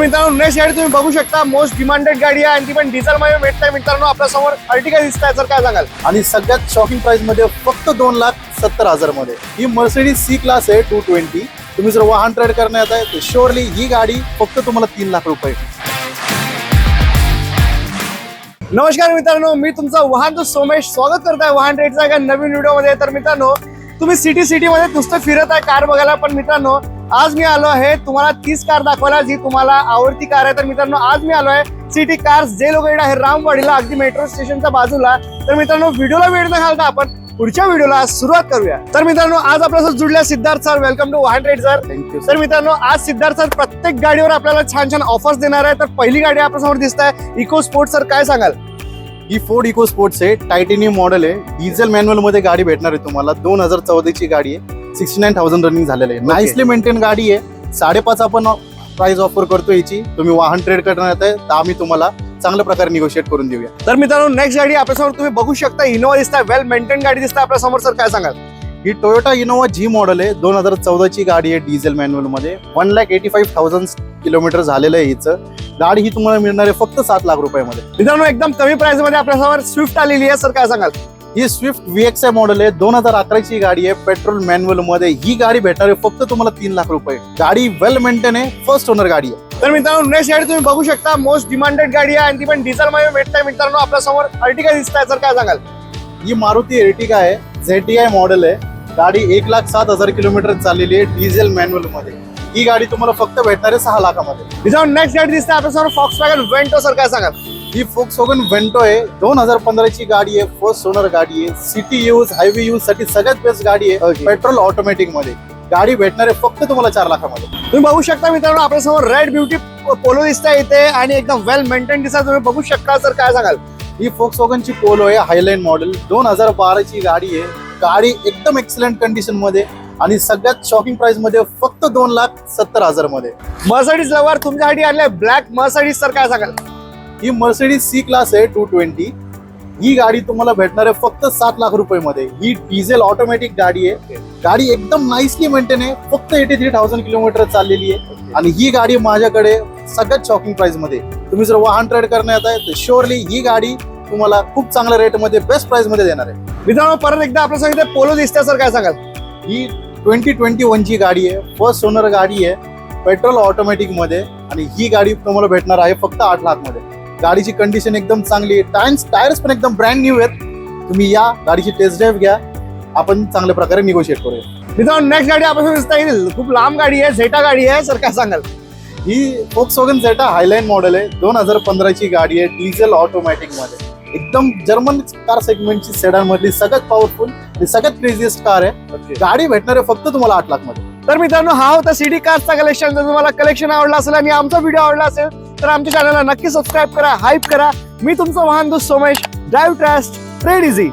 मित्रांनो नेक्स्ट गाडी तुम्ही बघू शकता. मोस्ट डिमांडेड गाडी आहे आणि ती पण डिझेल मध्ये भेटते मित्रांनो. आपल्यासमोर अर्टिका दिसत आहे सर काय सांगाल? आणि सगळ्यात शॉकिंग प्राइसमध्ये फक्त दोन लाख सत्तर हजारमध्ये. ही मर्सिडीज सी क्लास आहे टू ट्वेंटी तुम्ही जर वाहन ट्रेड करण्यात आहे तर शुअरली ही गाडी फक्त तुम्हाला तीन लाख रुपये. नमस्कार मित्रांनो मी तुमचा वाहन तो सोमेश. स्वागत करत आहे वाहन रेटचा एका नवीन व्हिडिओमध्ये तर मित्रांनो तुम्ही सिटी सिटी मध्ये नुसतं फिरत आहे कार बघायला. पण मित्रांनो आज मी आलो आहे तुम्हाला तीच कार दाखवायला जी तुम्हाला आवडती कार आहे. तर मित्रांनो आज मी आलो आहे सिटी कार्स जे लोक आहे रामवाडीला अगदी मेट्रो स्टेशनच्या बाजूला. तर मित्रांनो व्हिडिओला वेळ न घालता आपण पुढच्या व्हिडिओला सुरुवात करूया. तर मित्रांनो आज आपल्यासोबत जुडल्या Siddharth sir welcome to Vahan rate sir thank you तर मित्रांनो आज सिद्धार्थ सर प्रत्येक गाडीवर आपल्याला छान छान ऑफर्स देणार आहे. तर पहिली गाडी आपल्यासमोर दिसत आहे. इको स्पोर्ट सर काय सांगाल? ही फोर्ड इको स्पोर्ट्स आहे. टायटेनियम मॉडेल आहे. डिझेल मॅन्युअलमध्ये गाडी भेटणार आहे तुम्हाला. दोन हजार चौदाची गाडी आहे. सिक्स्टी नाईन थाउजंड रनिंग झालेलं आहे. नाईसली मेंटेन गाडी आहे. साडेपाच आपण प्राइस ऑफर करतो याची. तुम्ही वाहन ट्रेड करण्यात आहे तर आम्ही तुम्हाला चांगल्या प्रकारे निगोशिएट करून देऊया. तर मित्रांनो नेक्स्ट गाडी आपल्यासमोर तुम्ही बघू शकता. इनोवा दिसता वेल मेंटेन गाडी दिसता आपल्यासमोर. सर काय सांगाल? ही टोयोटा इनोवा जी मॉडेल आहे. दोन हजार चौदाची गाडी आहे diesel मॅन्युअलमध्ये. One lakh eighty five thousand kilometre झालेलं आहे हिचं. गाडी ही तुम्हाला मिळणार आहे फक्त सात लाख रुपयामध्ये. मित्रांनो एकदम कमी प्राइसमध्ये आपल्यासमोर स्विफ्ट आलेली आहे. सर काय सांगाल? ही स्विफ्ट व्हीएक्स आय मॉडेल आहे. दोन हजार अकराची गाडी आहे. पेट्रोल मॅन्युअलमध्ये ही गाडी भेटणार आहे. फक्त तुम्हाला तीन लाख रुपये. गाडी वेल मेंटेन आहे. फर्स्ट ओनर गाडी आहे. तर मित्रांनो नेक्स्ट गाडी तुम्ही बघू शकता. मोस्ट डिमांडेड गाडी आहे. आणि ती पण डिझेल मध्ये भेटताय मित्रांनो आपल्यासमोर अर्टिका दिसत आहे सर काय सांगाल? ही मारुती एर्टिका आहे. झेटीआय मॉडेल आहे. गाडी एक लाख सात हजार किलोमीटर चाललेली आहे. डिझेल मॅन्युअलमध्ये. ही गाडी तुम्हाला फक्त भेटणार आहे सहा लाखामध्ये. मित्रांनो नेक्स्ट गाडी दिसते आपल्यासमोर फॉक्स वॅगन वेंटो सर काय सांगाल? ही फोक्स वगन वेंटो आहे. दोन हजार पंधराची गाडी आहे फर्स्ट ओनर गाडी आहे. सिटी यूज हायवे यूजसाठी सगळ्यात बेस्ट गाडी आहे. पेट्रोल ऑटोमॅटिकमध्ये. गाडी भेटणार आहे फक्त तुम्हाला चार लाखामध्ये. तुम्ही बघू शकता मित्रांनो आपल्यासमोर रेड ब्युटी पोलो दिसत इथे आणि एकदम वेल मेंटेन दिसत तुम्ही बघू शकता सर काय सांगाल? ही फोक्स वगनची पोलो आहे हायलाईन मॉडेल दोन हजार बाराची गाडी आहे. गाडी एकदम एक्सलंट कंडिशनमध्ये. आणि सगळ्यात शॉकिंग प्राइसमध्ये फक्त दोन लाख सत्तर हजारमध्ये. मर्सडीज लवर तुमच्यासाठी आणले ब्लॅक मर्सडीज सर काय सांगाल? ही मर्सिडीज सी क्लास आहे टू ट्वेंटी ही गाडी तुम्हाला भेटणार आहे फक्त सात लाख रुपये मध्ये. ही डिझेल ऑटोमॅटिक गाडी आहे. गाडी एकदम नाईसली मेंटेन आहे. फक्त एटी थ्री थाउजंड किलोमीटर चाललेली आहे. आणि ही गाडी माझ्याकडे सगळ्यात शॉकिंग प्राइसमध्ये. तुम्ही जर वाहन ट्रेड करण्यात आहे तर शुअरली ही गाडी तुम्हाला खूप चांगल्या रेटमध्ये बेस्ट प्राइसमध्ये देणार आहे. मित्रांनो परत एकदा आपल्या इथे पोलो दिसते सर काय सांगाल? ही ट्वेंटी ट्वेंटी वनची गाडी आहे फर्स्ट ओनर गाडी आहे पेट्रोल ऑटोमॅटिकमध्ये आणि ही गाडी तुम्हाला भेटणार आहे फक्त आठ लाखमध्ये गाडीची कंडिशन एकदम चांगली आहे टायर्स टायर्स पण एकदम ब्रँड न्यू आहेत. तुम्ही या गाडीची टेस्ट ड्राईव्ह घ्या आपण चांगल्या प्रकारे निगोशिएट करूया. मित्रांनो नेक्स्ट गाडी आपल्यासमोर दिसत आहे. खूप लांब गाडी आहे झेटा गाडी आहे सर काय सांगाल? ही फोक्स वगन झेटा हायलाईन मॉडेल आहे. दोन हजार पंधराची गाडी आहे डिझेल ऑटोमॅटिकमध्ये. एकदम जर्मन कार सेगमेंटची सेडान मधली सगळ्यात पॉवरफुल आणि सगळ्यात क्रेझिएस्ट कार आहे. गाडी भेटणार आहे फक्त तुम्हाला आठ लाखमध्ये तर मित्रांनो हा होता सिटी कार्सचा कलेक्शन जर तुम्हाला कलेक्शन आवडला असेल आणि आमचा व्हिडिओ आवडला असेल तर आमच्या चॅनलला नक्की सबस्क्राईब करा हाईप करा. मी तुमचं वाहन दोस्त Somesh. Drive trust trade easy